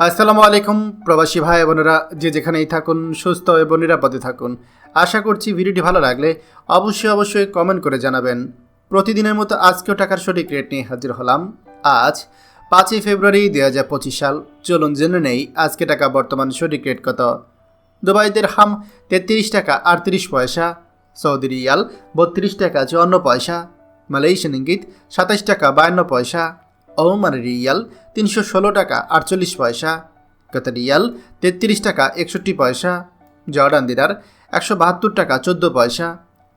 আসসালামু আলাইকুম, প্রবাসী ভাই বোনেরা। যে যেখানেই থাকুন, সুস্থ এবং নিরাপদে থাকুন। আশা করছি ভিডিওটি ভালো লাগলে অবশ্যই অবশ্যই কমেন্ট করে জানাবেন। প্রতিদিনের মতো আজকেও টাকার সঠিক রেট নিয়ে হাজির হলাম। আজ পাঁচই ফেব্রুয়ারি দুই হাজার পঁচিশ সাল। চলুন জেনে নেই আজকে টাকা বর্তমান সঠিক রেট কত। দুবাইদের হাম তেত্রিশ টাকা আটত্রিশ পয়সা, সৌদি রিয়াল বত্রিশ টাকা চুয়ান্ন পয়সা, মালয়েশিয়ান ইঙ্গিত সাতাশ টাকা বায়ান্ন পয়সা ওমান রিয়াল তিনশো ষোলো টাকা, আটচল্লিশ পয়সা। কাতার রিয়াল তেত্রিশ টাকা, একষট্টি পয়সা। জর্ডান দিনার একশো বাহাত্তর টাকা, চোদ্দ পয়সা।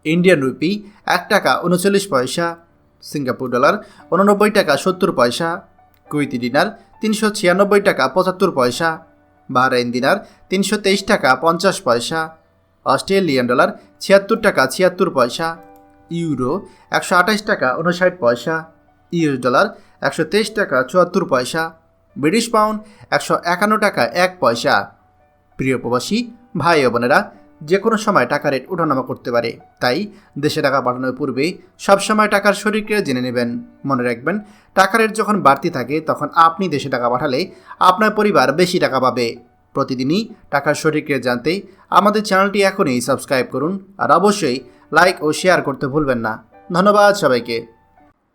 ইন্ডিয়ান রুপি এক টাকা, উনচল্লিশ পয়সা। সিঙ্গাপুর ডলার উননব্বই টাকা, সত্তর পয়সা। কুইতি দিনার তিনশো ছিয়ানব্বই টাকা, পঁচাত্তর পয়সা। বাহরাইন দিনার তিনশো তেইশ টাকা, পঞ্চাশ পয়সা। অস্ট্রেলিয়ান ডলার ছিয়াত্তর টাকা, ছিয়াত্তর পয়সা। ইউরো একশো আঠাশ টাকা উনষাট পয়সা। ইউএস ডলার একশো তেইশ টাকা চুয়াত্তর পয়সা, ব্রিটিশ পাউন্ড একশো একান্ন টাকা এক পয়সা। প্রিয় প্রবাসী, ভাই ও বোনেরা যে কোনো সময় টাকা রেট ওঠানামা করতে পারে, তাই দেশে টাকা পাঠানোর পূর্বে সবসময় টাকার শরীরকে জেনে নেবেন। মনে রাখবেন, টাকা রেট যখন বাড়তি থাকে, তখন আপনি দেশে টাকা পাঠালে আপনার পরিবার বেশি টাকা পাবে। প্রতিদিনই টাকার শরীরকে জানতে আমাদের চ্যানেলটি এখনই সাবস্ক্রাইব করুন, আর অবশ্যই লাইক ও শেয়ার করতে ভুলবেন না। ধন্যবাদ সবাইকে।